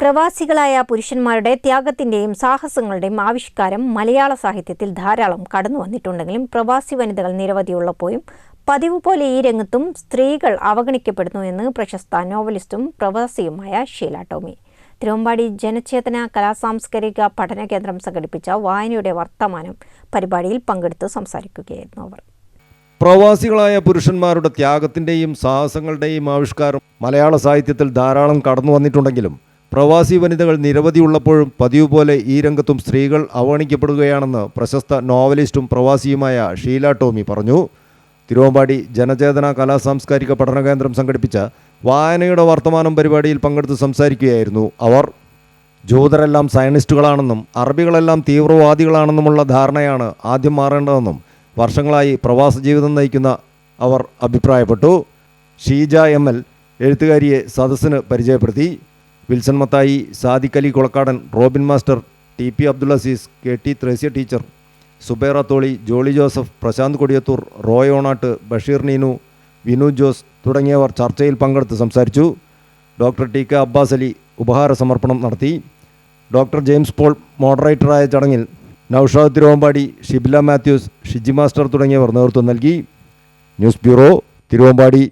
പ്രവാസികളായ പുരുഷന്മാരുടെ ത്യാഗത്തിന്റെയും സാഹസങ്ങളുടെയും ആവിഷ്കാരം മലയാള സാഹിത്യത്തിൽ ധാരാളം കടന്നു വന്നിട്ടുണ്ടെങ്കിലും പ്രവാസി വനിതകൾ നിരവധിയുള്ളപ്പോഴും പതിവ് പോലെ ഈ രംഗത്തും സ്ത്രീകൾ അവഗണിക്കപ്പെടുന്നു എന്ന് പ്രശസ്ത നോവലിസ്റ്റും പ്രവാസിയുമായ ഷീല ടോമി. തിരുവമ്പാടി ജനചേതന കലാസാംസ്കാരിക പഠന കേന്ദ്രം സംഘടിപ്പിച്ച വായനയുടെ വർത്തമാനം പരിപാടിയിൽ പങ്കെടുത്ത് സംസാരിക്കുകയായിരുന്നു അവർ. പ്രവാസികളായ പുരുഷന്മാരുടെ ത്യാഗത്തിന്റെയും സാഹസങ്ങളുടെയും ആവിഷ്കാരം മലയാള സാഹിത്യത്തിൽ ധാരാളം കടന്നു വന്നിട്ടുണ്ടെങ്കിലും പ്രവാസി വനിതകൾ നിരവധി ഉള്ളപ്പോഴും പതിവ് പോലെ ഈ രംഗത്തും സ്ത്രീകൾ അവഗണിക്കപ്പെടുകയാണെന്ന് പ്രശസ്ത നോവലിസ്റ്റും പ്രവാസിയുമായ ഷീല ടോമി പറഞ്ഞു. തിരുവമ്പാടി ജനചേതന കലാ സാംസ്കാരിക പഠന കേന്ദ്രം സംഘടിപ്പിച്ച വായനയുടെ വർത്തമാനം പരിപാടിയിൽ പങ്കെടുത്ത് സംസാരിക്കുകയായിരുന്നു അവർ. ജൂതരെല്ലാം സയനിസ്റ്റുകളാണെന്നും അറബികളെല്ലാം തീവ്രവാദികളാണെന്നുമുള്ള ധാരണയാണ് ആദ്യം മാറേണ്ടതെന്നും വർഷങ്ങളായി പ്രവാസ ജീവിതം നയിക്കുന്ന അവർ അഭിപ്രായപ്പെട്ടു. ഷീജ എം എൽ എഴുത്തുകാരിയെ സദസ്സിന് പരിചയപ്പെടുത്തി. Wilson Mathai Sadiq Ali Kulakkadan Robin master T P Abdul Aziz K T Thresia teacher Zubaira Tholi Jolly Joseph Prashanth Kodiyathur Roy Onattu Basheer Neenu Vinu Jose തുടങ്ങിയവർ ചർച്ചയിൽ പങ്കെടുത്ത് സംസാരിച്ചു. Doctor T K Abbas Ali ഉപഹാര സമർപ്പണം നടത്തി. Doctor James Paul മോഡറേറ്ററായ ചടങ്ങിൽ Naushad Thiruvambady Shibila Mathews Shiji master തുടങ്ങിയവർ നേതൃത്വം നൽകി. News bureau Thiruvambady.